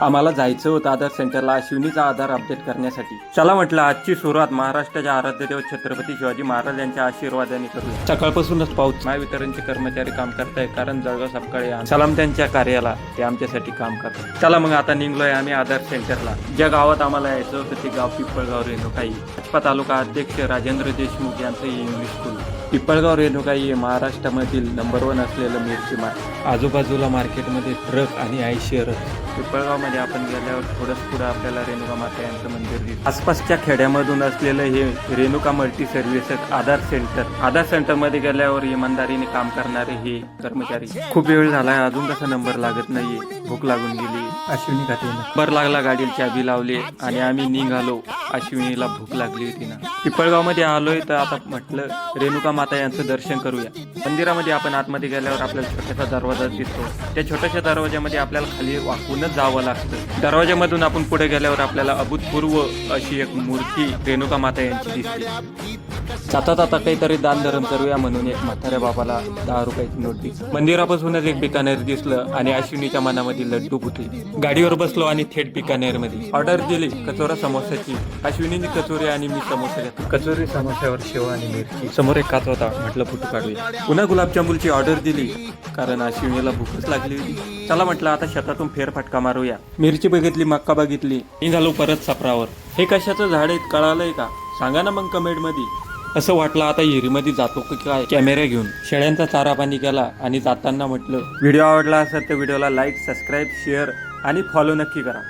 आम्हाला जायचं होतं आधार सेंटरला अश्विनीचा आधार अपडेट करण्यासाठी. चला म्हटलं आजची सुरुवात महाराष्ट्राच्या आराध्य देव छत्रपती शिवाजी महाराज यांच्या आशीर्वादाने करूया. सकाळपासूनच पाऊस. महावितरणचे कर्मचारी काम करताय कारण जळगाव सपकाळी सलाम त्यांच्या कार्याला ते आमच्यासाठी काम करतात. चला मग आता निघलोय आम्ही आधार सेंटरला. ज्या गावात आम्हाला यायचं होतं ते गाव पिंपळगाव रेणुकाई भाजपा तालुका अध्यक्ष राजेंद्र देशमुख यांचं इंग्लिश स्कूल पिपळगाव रेणुका हे महाराष्ट्रामधील नंबर वन असलेलं मिरची मार्केट आजूबाजूला मार्केटमध्ये ट्रक आणि आई रथ. पिपळगावमध्ये आपण गेल्यावर थोडंच पुढं आपल्याला रेणुका माता यांचं मंदिर दिसतं. आसपासच्या खेड्यामधून असलेलं हे Renuka multi services Aadhaar centre. Aadhaar सेंटरमध्ये गेल्यावर इमानदारीने काम करणारे हे कर्मचारी. खूप वेळ झाला अजून कसा नंबर लागत नाहीये. भूक लागून गेली. अश्विनी खाते नंबर लागला गाडीला चाबी लावली आणि आम्ही निघालो. अश्विनीला भूक लागली होती ना पिंपळगावमध्ये आलोय तर आता म्हटलं रेणुका माता यांचं दर्शन करूया. मंदिरामध्ये आपण आतमध्ये गेल्यावर आपल्याला छोटासा दरवाजा दिसतो. त्या छोट्याशा दरवाजामध्ये आपल्याला खाली वाकूनच जावं लागतं. दरवाजामधून आपण पुढे गेल्यावर आपल्याला अभूतपूर्व अशी एक मूर्ती रेणुका माता यांची दिसते. जाता जाता काहीतरी दान धर्म करूया म्हणून एक म्हाताऱ्या बाबाला दहा रुपयाची नोट दिली. मंदिरापासूनच एक बिकानेर दिसलं आणि अश्विनीच्या मनामध्ये लड्डू फुटले. गाडीवर बसलो आणि थेट बिकानेरमध्ये ऑर्डर दिली कचोरा समोसाची. अश्विनीने कचोरी आणि मी समोसा घेतला. कचोरी समोस्यावर शेव आणि मिरची. समोर एक काच होता म्हटलं फोटो काढूया. पुन्हा गुलाबजामुनची ऑर्डर दिली कारण अश्विनीला भूकच लागली होती. चला म्हटलं आता शेतातून फेरफटका मारूया. मिरची बघितली मक्का बघितली. निघालो परत सपरावर. हे कशाचं झाड आहे कळालंय का? सांगा ना मग कमेंटमध्ये असं वाटलं आता हिरीमध्ये जातो की काय? कॅमेरा घेऊन. शेळ्यांचा चारा पाणी केला आणि जाताना म्हटलं व्हिडिओ आवडला असेल तर व्हिडिओला लाईक सबस्क्राईब शेअर आणि फॉलो नक्की करा.